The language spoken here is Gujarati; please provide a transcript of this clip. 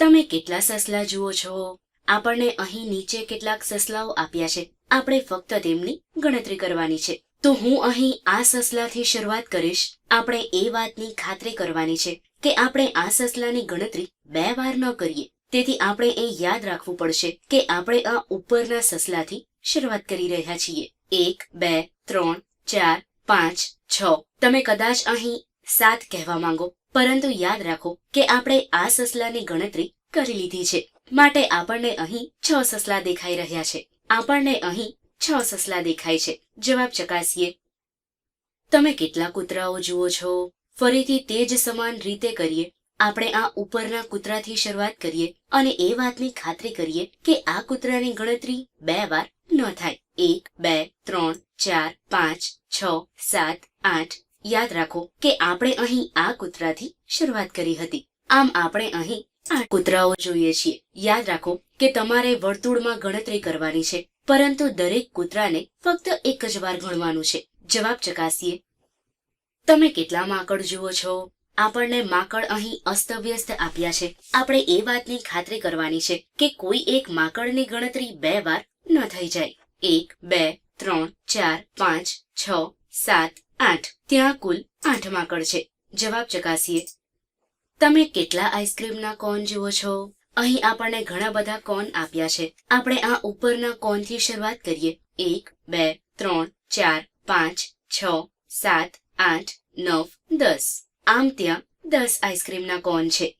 તમે કેટલા સસલા જુઓ છો? આપણને અહીં નીચે કેટલાક સસલાઓ આપ્યા છે. આપણે ફક્ત તેમની ગણતરી કરવાની છે. તો હું અહીં આ સસલાથી શરૂઆત કરીશ. આપણે એ વાતની ખાતરી કરવાની છે કે આપણે આ સસલાની ગણતરી બે વાર ન કરીએ. તેથી આપણે એ યાદ રાખવું પડશે કે આપણે આ ઉપરના સસલાથી શરૂઆત કરી રહ્યા છીએ. એક, બે, ત્રણ, ચાર, પાંચ, છ. તમે કદાચ અહીં સાત કહેવા માંગો, પરંતુ યાદ રાખો કે આપણે આ સસલાની ગણતરી કરી લીધી છે. માટે આપણને અહીં છ સસલા દેખાઈ રહ્યા છે. આપણને અહીં છ સસલા દેખાય છે. જવાબ ચકાસીએ. તમે કેટલા કૂતરાઓ જુઓ છો? ફરીથી તે જ સમાન રીતે કરીએ. આપણે આ ઉપરના કૂતરાથી શરૂઆત કરીએ અને એ વાતની ખાતરી કરીએ કે આ કૂતરાની ગણતરી બે વાર ન થાય. એક, બે, ત્રણ, ચાર, પાંચ, છ, સાત, આઠ યાદ રાખો કે આપણે અહીં આ કૂતરાથી શરૂઆત કરી હતી. આમ આપણે અહીં આઠ કૂતરાઓ જોઈએ છીએ. યાદ રાખો કે તમારે વર્તુળમાં ગણતરી કરવાની છે, પરંતુ દરેક કૂતરાને ફક્ત એક જ વાર ગણવાનું છે. જવાબ ચકાસીએ. તમે કેટલા માકડ જુઓ છો? આપણને માકડ અહીં અસ્તવ્યસ્ત આપ્યા છે. આપણે એ વાતની ખાતરી કરવાની છે કે કોઈ એક માકડની ગણતરી બે વાર ન થઈ જાય. એક, બે, ત્રણ, ચાર, પાંચ, છ, સાત આઠ, ત્યાં કુલ આઠ માકડ છે. જવાબ ચકાસીએ. તમે કેટલા આઈસ્ક્રીમના કોન જુઓ છો? અહીં આપણને ઘણા બધા કોન આપ્યા છે. આપણે આ ઉપરના કોનથી શરૂઆત કરીએ. એક, બે, ત્રણ, ચાર, પાંચ, છ, સાત, આઠ, નવ, દસ. આમ ત્યાં દસ આઈસ્ક્રીમના કોન છે.